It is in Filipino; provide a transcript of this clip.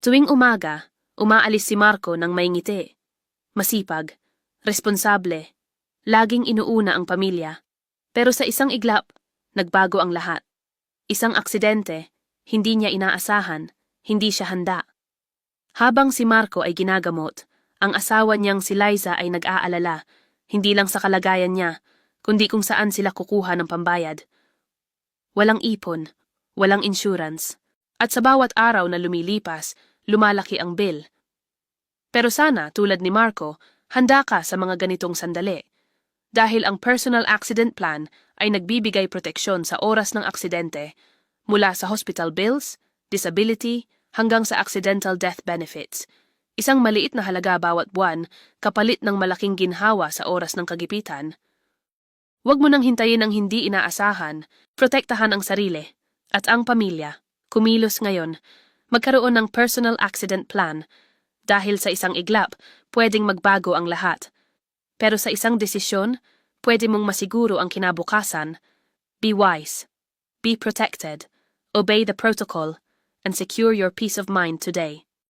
Tuwing umaga, umaalis si Marco ng may ngiti. Masipag, responsable, laging inuuna ang pamilya. Pero sa isang iglap, nagbago ang lahat. Isang aksidente, hindi niya inaasahan, hindi siya handa. Habang si Marco ay ginagamot, ang asawa niyang si Liza ay nag-aalala, hindi lang sa kalagayan niya, kundi kung saan sila kukuha ng pambayad. Walang ipon, walang insurance, at sa bawat araw na lumilipas, lumalaki ang bill. Pero sana, tulad ni Marco, handa ka sa mga ganitong sandali. Dahil ang personal accident plan ay nagbibigay proteksyon sa oras ng aksidente, mula sa hospital bills, disability, hanggang sa accidental death benefits. Isang maliit na halaga bawat buwan, kapalit ng malaking ginhawa sa oras ng kagipitan. Huwag mo nang hintayin ang hindi inaasahan, protektahan ang sarili at ang pamilya. Kumilos ngayon, magkaroon ng personal accident plan. Dahil sa isang iglap, pwedeng magbago ang lahat. Pero sa isang desisyon, pwede mong masiguro ang kinabukasan. Be wise. Be protected. Obey the protocol. And secure your peace of mind today.